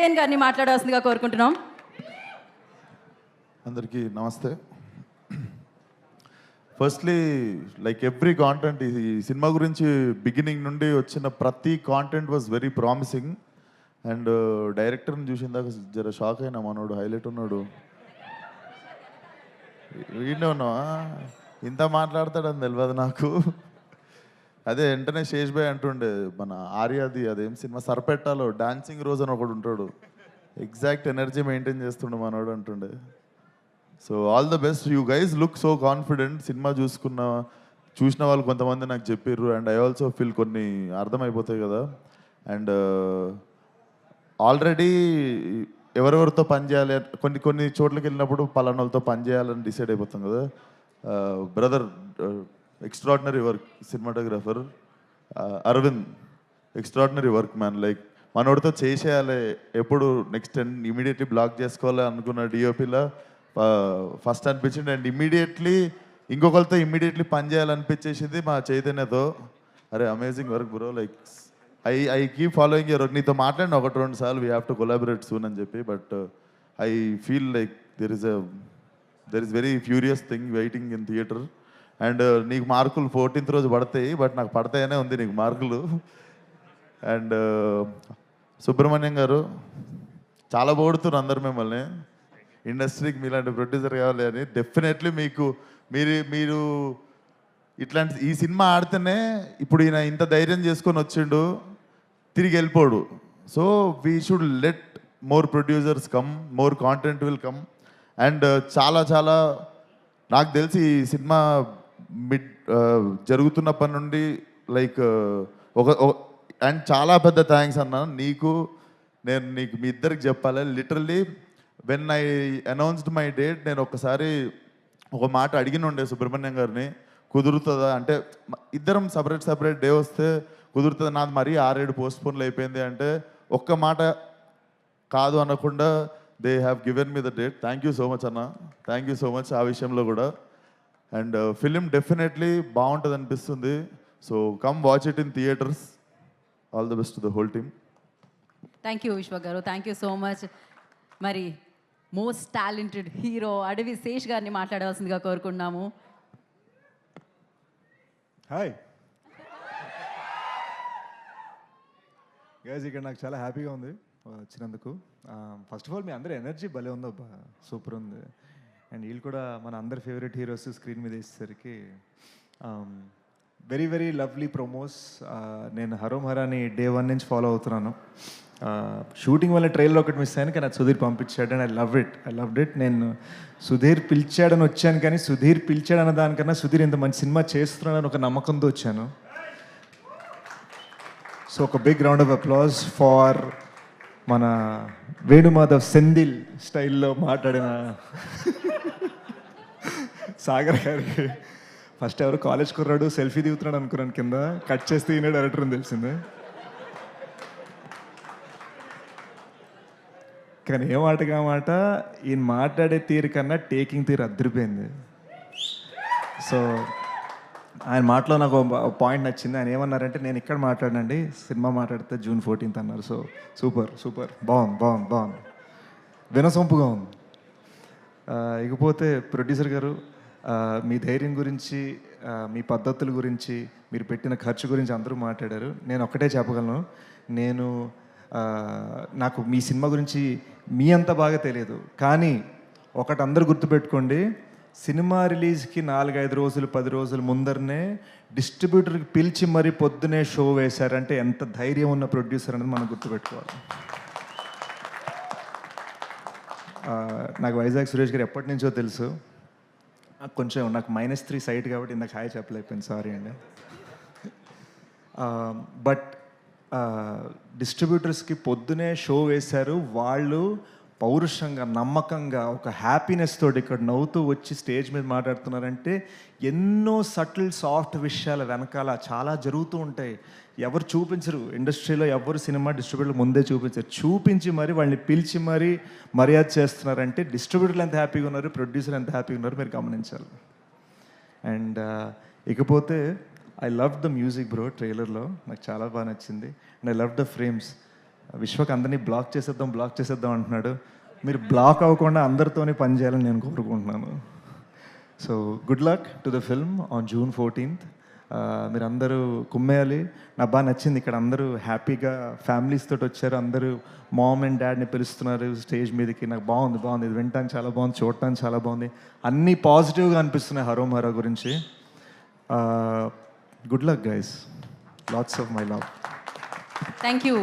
జయన్ గారిని మాట్లాడాల్సిందిగా కోరుకుంటున్నాం. అందరికీ నమస్తే. ఫస్ట్లీ లైక్ ఎవ్రీ కాంటెంట్ ఈ సినిమా గురించి బిగినింగ్ నుండి వచ్చిన ప్రతి content was very promising and డైరెక్టర్ని చూసిందాక జర షాక్ అయినా మనోడు హైలైట్ ఉన్నాడు. వీడినే ఉన్నావా? ఇంత మాట్లాడతాడని తెలియదు నాకు. అదే వెంటనే శేష్ భాయ్ అంటుండే మన ఆర్యాది అదేం సినిమా సర్పెట్టాలో డాన్సింగ్ రోజు అని ఒకడు ఉంటాడు. ఎగ్జాక్ట్ ఎనర్జీ మెయింటైన్ చేస్తుండే మనోడు అంటుండే. So all the best you guys look so confident cinema చూసుకున్న చూసిన వాళ్ళు కొంతమంది నాకు చెప్పారు అండ్ ఐ ఆల్సో ఫీల్ కొన్ని అర్థమైపోతాయి కదా. అండ్ ఆల్రెడీ uh, ఎవరెవరితో పని చేయాలి కొన్ని కొన్ని చోట్లకి వెళ్ళినప్పుడు పలానా వాళ్ళతో పని చేయాలని డిసైడ్ అయిపోతాం కదా. Uh, brother extraordinary work cinematographer Aravind extraordinary work man like మనోడితో చేసేయాలి. ఎప్పుడు నెక్స్ట్ ఇమీడియట్లీ బ్లాక్ చేసుకోవాలి అనుకున్న డిఓపిలా ఫస్ట్ అనిపించింది. అండ్ ఇమీడియట్లీ ఇంకొకరితో ఇమీడియట్లీ పని చేయాలనిపించేసింది మా చైతన్యతో. అరే amazing work bro like I I keep following your నీతో మాట్లాడిన ఒకటి రెండు సార్లు we have to collaborate soon అని చెప్పి. But I feel like there is a there is very furious thing waiting in theatre and నీకు మార్కులు ఫోర్టీన్త్ రోజు పడతాయి బట్ నాకు పడతాయనే ఉంది నీకు మార్కులు. అండ్ సుబ్రహ్మణ్యం గారు చాలా పోడుతున్నారు అందరు మిమ్మల్ని. ఇండస్ట్రీకి మీలాంటి ప్రొడ్యూసర్ కావాలి అని డెఫినెట్లీ మీకు మీరు మీరు ఇట్లాంటి ఈ సినిమా ఆడితేనే ఇప్పుడు ఈయన ఇంత ధైర్యం చేసుకొని వచ్చిండు తిరిగి వెళ్ళిపోడు. So we should let more producers come more content will come and చాలా చాలా నాకు తెలిసి ఈ సినిమా మిడ్ జరుగుతున్నప్పటి నుండి లైక్ ఒక అండ్ చాలా పెద్ద థ్యాంక్స్ అన్న నీకు నేను నీకు మీ ఇద్దరికి చెప్పాలి. Literally when I announced my date నేను ఒకసారి ఒక మాట అడిగిన ఉండే సుబ్రహ్మణ్యం గారిని కుదురుతుందా? అంటే ఇద్దరం సపరేట్ సపరేట్ డే వస్తే కుదురుతుంది? నాది మరీ ఆరేడు పోస్ట్ పోన్లు అయిపోయింది అంటే ఒక్క మాట కాదు అనకుండా they have given me the date thank you so much అన్న. థ్యాంక్ యూ సో మచ్ ఆ విషయంలో కూడా. అండ్ ఫిలిం డెఫినెట్లీ బాగుంటుంది అనిపిస్తుంది. So come watch it in theatres all the best the whole team thank you Vishwa గారు. Thank you so much మరి most talented hero Adivi Sesh గారిని మాట్లాడాల్సిందిగా కోరుకున్నాము hi guys ఇక్కడ నాకు చాలా హ్యాపీగా ఉంది వచ్చినందుకు. ఫస్ట్ ఆఫ్ ఆల్ మీ అందరి ఎనర్జీ భలే ఉందబ్బా. సూపర్ ఉంది. అండ్ వీళ్ళు కూడా మన అందరి ఫేవరెట్ హీరోస్ స్క్రీన్ మీద వేసేసరికి వెరీ వెరీ లవ్లీ ప్రొమోస్ నేను హరోం హరాని డే వన్ నుంచి ఫాలో అవుతున్నాను. Uh, షూటింగ్ వల్ల ట్రైలర్ ఒకటి మిస్ అయ్యాను కానీ అది సుధీర్ పంపించాడు and I love it I love it నేను సుధీర్ పిలిచాడని వచ్చాను కానీ సుధీర్ పిలిచాడన్న దానికన్నా సుధీర్ ఇంత మంచి సినిమా చేస్తున్నాడని ఒక నమ్మకంతో వచ్చాను. సో ఒక big round of applause for మన వేణుమాధవ్ సెందిల్ స్టైల్లో మాట్లాడిన సాగర్ గారికి. ఫస్ట్ ఎవరు కాలేజ్ కుర్రాడు సెల్ఫీ దిగుతున్నాడు అనుకున్నాను కింద. కట్ చేస్తే ఈయన డైరెక్టర్ అని తెలిసింది. కానీ ఏ మాటగా మాట ఈయన మాట్లాడే తీరు కన్నా టేకింగ్ తీరు అద్దరిపోయింది. సో ఆయన మాటలో నాకు పాయింట్ నచ్చింది. ఆయన ఏమన్నారంటే నేను ఇక్కడ మాట్లాడినండి సినిమా మాట్లాడితే జూన్ ఫోర్టీన్త్ అన్నారు. సో సూపర్ సూపర్ బాగుంది బాగుంది బాగుంది. వినసొంపుగా ఉంది. ఇకపోతే ప్రొడ్యూసర్ గారు మీ ధైర్యం గురించి మీ పద్ధతుల గురించి మీరు పెట్టిన ఖర్చు గురించి అందరూ మాట్లాడారు. నేను ఒక్కటే చెప్పగలను. నేను నాకు మీ సినిమా గురించి మీ అంత బాగా తెలియదు. కానీ ఒకటి అందరూ గుర్తుపెట్టుకోండి. సినిమా రిలీజ్కి నాలుగైదు రోజులు పది రోజుల ముందరనే డిస్ట్రిబ్యూటర్కి పిలిచి మరీ పొద్దునే షో వేశారంటే ఎంత ధైర్యం ఉన్న ప్రొడ్యూసర్ అనేది మనం గుర్తుపెట్టుకోవాలి. నాకు వైజాగ్ సురేష్ గారు ఎప్పటి నుంచో తెలుసు. కొంచెం నాకు మైనస్ త్రీ సైట్ కాబట్టి ఇందాక హాయ్ చెప్పలేకపోయింది సారీ అండి. బట్ డిస్ట్రిబ్యూటర్స్కి పొద్దునే షో వేశారు. వాళ్ళు పౌరుషంగా నమ్మకంగా ఒక హ్యాపీనెస్ తోటి ఇక్కడ నవ్వుతూ వచ్చి స్టేజ్ మీద మాట్లాడుతున్నారంటే ఎన్నో సటిల్ సాఫ్ట్ విషయాల వెనకాల చాలా జరుగుతూ ఉంటాయి. ఎవరు చూపించరు. ఇండస్ట్రీలో ఎవరు సినిమా డిస్ట్రిబ్యూటర్లు ముందే చూపించరు. చూపించి మరి వాళ్ళని పిలిచి మరీ మర్యాద చేస్తున్నారంటే డిస్ట్రిబ్యూటర్లు ఎంత హ్యాపీగా ఉన్నారు ప్రొడ్యూసర్ ఎంత హ్యాపీగా ఉన్నారు మీరు గమనించాలి. అండ్ uh, ఇకపోతే I love the music bro ట్రైలర్లో నాకు చాలా బాగా నచ్చింది. And I love the frames Vishwak అందరినీ బ్లాక్ చేసేద్దాం బ్లాక్ చేసేద్దాం అంటున్నాడు. మీరు బ్లాక్ అవ్వకుండా అందరితోనే పనిచేయాలని నేను కోరుకుంటున్నాను. So good luck to the film on June fourteenth మీరు అందరూ కుమ్మేయాలి. నాకు బాగా నచ్చింది ఇక్కడ అందరూ హ్యాపీగా ఫ్యామిలీస్ తోటి వచ్చారు. అందరూ మామ్ అండ్ డాడ్ని పిలుస్తున్నారు స్టేజ్ మీదకి. నాకు బాగుంది బాగుంది. ఇది వినటానికి చాలా బాగుంది చూడటానికి చాలా బాగుంది. అన్నీ పాజిటివ్గా అనిపిస్తున్నాయి హరో మరో గురించి good luck guys lots of my love thank you